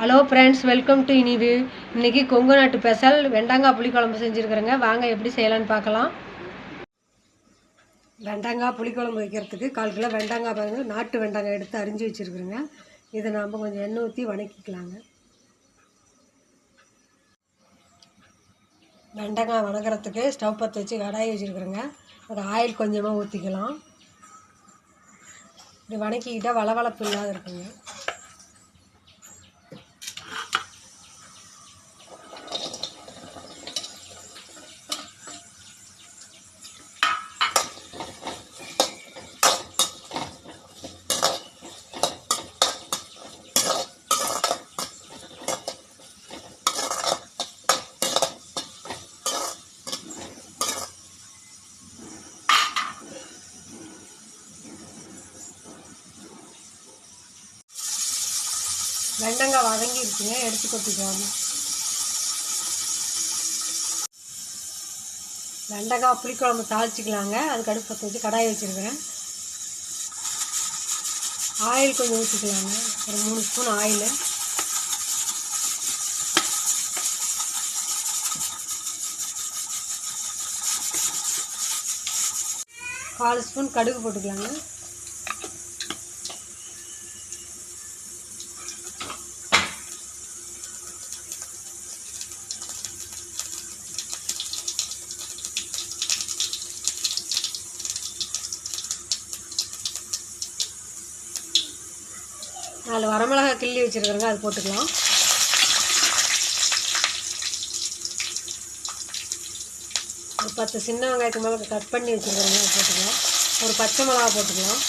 Hello friends welcome to இனிவு இன்னைக்கு கொங்கு நாட்டு பெசல் வெண்டங்காய் புளிக்குழம்பு செஞ்சுருக்குறேங்க. வாங்க எப்படி செய்யலான்னு பார்க்கலாம். வெண்டங்காய் புளிக்குழம்பு வைக்கிறதுக்கு கால் கிலோ வெண்டங்காய் பாருங்க. நாட்டு வெண்டங்காய் எடுத்து அரிஞ்சு வச்சுருக்குறேங்க. இதை நாம் கொஞ்சம் எண்ணெய் ஊற்றி வணக்கிக்கலாங்க. வெண்டங்காய் வணக்கிறதுக்கு ஸ்டவ் பற்ற வச்சு கடாயி வச்சுருக்குறேங்க. அது ஆயில் கொஞ்சமாக ஊற்றிக்கலாம் இப்படி வணக்கிக்கிட்டால் வளவளப்பு இல்லாத இருக்குங்க. வெண்டங்காய் வதங்கிருச்சுங்க எடுத்து கொட்டிக்கலாம் வெண்டைக்காய் புளிக்குழம்பு தாளிச்சிக்கலாங்க. அதுக்கு அடுப்பு பற்ற வச்சு கடாய் வச்சுருக்கிறேன். ஆயில் கொஞ்சம் ஊற்றிக்கலாங்க ஒரு மூணு ஸ்பூன் ஆயில். கால் ஸ்பூன் கடுகு போட்டுக்கலாங்க. நாலு வரமிளகா கிள்ளி வச்சுருக்குறேங்க அது போட்டுக்கலாம். ஒரு பத்து சின்ன வெங்காயத்து மிளகு கட் பண்ணி வச்சுருக்குறேங்க அது போட்டுக்கலாம். ஒரு பச்சை மிளகா போட்டுக்கலாம்.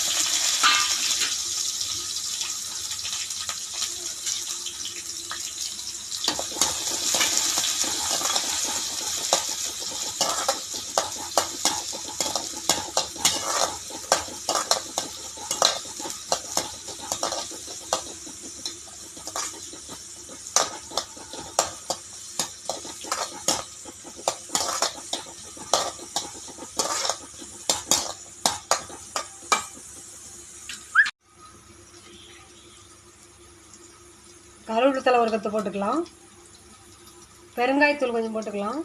கருவேப்பிலை தலை ஒரு கத்து போட்டுக்கலாம். பெருங்காயத்தூள் கொஞ்சம் போட்டுக்கலாம்.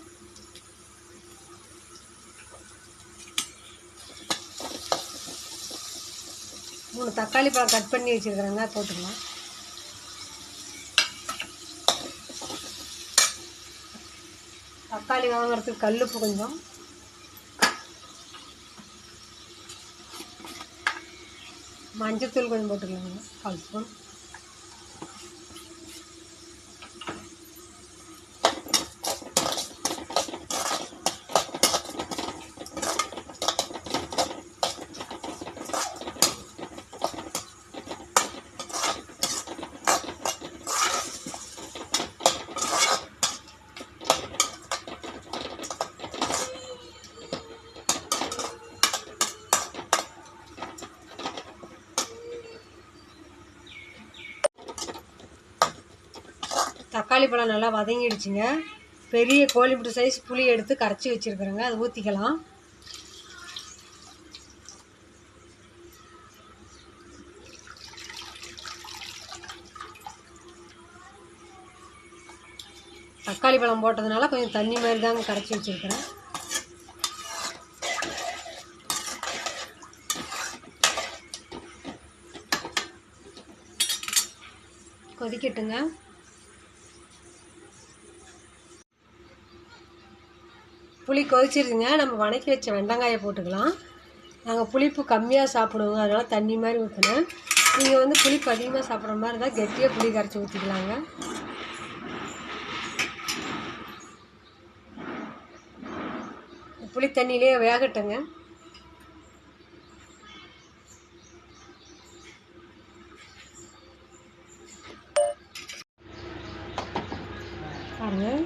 மூணு தக்காளி பழம் கட் பண்ணி வச்சுருக்குறேங்க போட்டுக்கலாம். தக்காளி வாங்குறதுக்கு கல்லுப்பு கொஞ்சம். மஞ்சத்தூள் கொஞ்சம் போட்டுக்கலாங்க கால் ஸ்பூன். தக்காளி பழம் நல்லா வதங்கிடுச்சுங்க. பெரிய கோழிமுட்டு சைஸ் புளி எடுத்து கரைச்சி வச்சுருக்குறேங்க. அதை ஊற்றிக்கலாம் தக்காளி பழம் போட்டதுனால கொஞ்சம் தண்ணி மாதிரி தாங்க கரைச்சி வச்சுருக்கிறேன். கொதிக்கட்டுங்க. புளி கொதிச்சிருக்குங்க. நம்ம வணக்கி வச்ச வெண்டங்காயை போட்டுக்கலாம். நாங்கள் புளிப்பு கம்மியாக சாப்பிடுவோங்க. அதனால் தண்ணி மாதிரி ஊற்றினேன் நீங்கள் வந்து புளிப்பு அதிகமாக சாப்பிட்ற மாதிரி இருந்தால் கெட்டியாக புளி கரைச்சி ஊற்றிக்கலாங்க புளி தண்ணியிலே வேகட்டுங்க. பாருங்கள்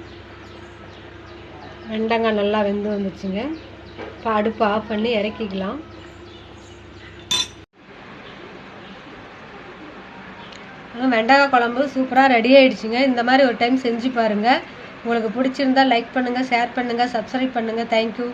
வெண்டங்காய் நல்லா வெந்து வந்துச்சுங்க. இப்போ அடுப்பு ஆஃப் பண்ணி இறக்கிக்கலாம். வெண்டக்காய் குழம்பு சூப்பராக ரெடி ஆகிடுச்சுங்க இந்த மாதிரி ஒரு டைம் செஞ்சு பாருங்கள் உங்களுக்கு பிடிச்சிருந்தா லைக் பண்ணுங்கள் ஷேர் பண்ணுங்கள் சப்ஸ்கிரைப் பண்ணுங்கள் தேங்க்யூ